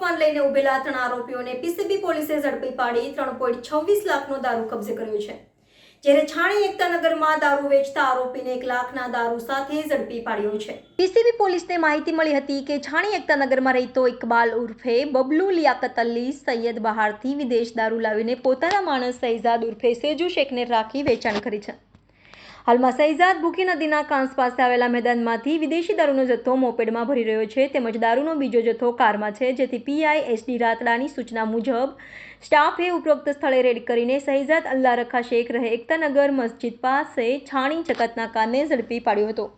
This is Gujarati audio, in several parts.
વાન લઈને ઉભેલા ત્રણ આરોપીઓને પીસીબી પોલીસે ઝડપી પાડી ત્રણ પોઈન્ટ છવ્વીસ લાખનો દારૂ કબજે કર્યો છે. જ્યારે છાણી એકતાનગરમાં દારૂ વેચતા આરોપીને એક લાખના દારૂ સાથે ઝડપી પાડ્યો છે. પીસીબી પોલીસને માહિતી મળી હતી કે છાણી એકતાનગરમાં રહેતો ઇકબાલ ઉર્ફે બબલુ લિયાકત અલી સૈયદ બહારથી વિદેશ દારૂ લાવીને પોતાના માણસ સૈઝાદ ઉર્ફે સેજુ શેખને રાખી વેચાણ કરી છે. હાલમાં શહીજાદ ભૂકી નદીના કાંસ પાસે આવેલા મેદાનમાંથી વિદેશી દારૂનો જથ્થો મોપેડમાં ભરી રહ્યો છે તેમજ દારૂનો બીજો જથ્થો કારમાં છે, જેથી પીઆઈ એસડી રાતડાની સૂચના મુજબ સ્ટાફે ઉપરોક્ત સ્થળે રેડ કરીને શહીજાદ અલ્લા રખા શેખ રહે એકતાનગર મસ્જિદ પાસે છાણી ચકતના કારને ઝડપી પાડ્યો હતો.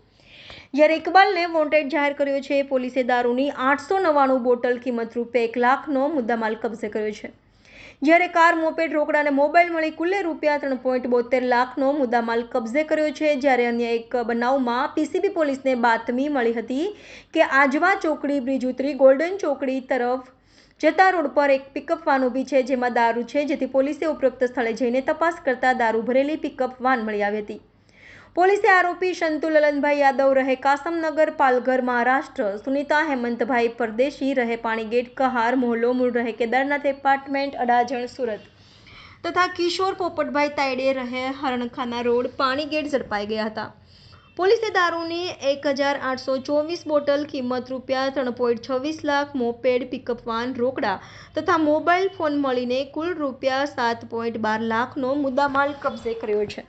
જ્યારે ઇકબાલને વોન્ટેડ જાહેર કર્યો છે, પોલીસે દારૂની આઠસો નવ્વાણું બોટલ કિંમત રૂપે એક લાખનો મુદ્દામાલ કબજે કર્યો છે. જ્યારે કાર, મોપેડ, રોકડા અને મોબાઈલ મળી કુલ્લે રૂપિયા ત્રણ પોઈન્ટ બોતેર લાખનો મુદ્દામાલ કબજે કર્યો છે. જ્યારે અન્ય એક બનાવમાં પીસીબી પોલીસને બાતમી મળી હતી કે આજવા ચોકડી બ્રિજ ઉતરી ગોલ્ડન ચોકડી તરફ જતા રોડ પર એક પિકઅપ વાન ઊભી છે, જેમાં દારૂ છે, જેથી પોલીસે ઉપરોક્ત સ્થળે જઈને તપાસ કરતા દારૂ ભરેલી પિકઅપ વાન મળી આવી હતી. પોલીસે આરોપી શંતુ લલનભાઈ યાદવ રહે કાસમનગર પાલઘર, મહારાષ્ટ્ર. સુનિતા હેમંતભાઈ પરદેશી રહે પાણીગેટ કહાર, મોહલો, મૂળ રહે કેદારનાથ એપાર્ટમેન્ટ, અડાજણ, સુરત. તથા કિશોર પોપટભાઈ તાયડે રહે હરણખાના રોડ પાણીગેટ ઝડપાઈ ગયા હતા. પોલીસે દારૂની એક હજાર આઠસો ચોવીસ બોટલ, કિંમત રૂપિયા ત્રણ પોઈન્ટ છવ્વીસ લાખ, મોપેડ, પિકઅપ વાન, રોકડા તથા મોબાઈલ ફોન મળીને કુલ રૂપિયા સાત પોઈન્ટ બાર લાખનો મુદ્દામાલ કબજે કર્યો છે.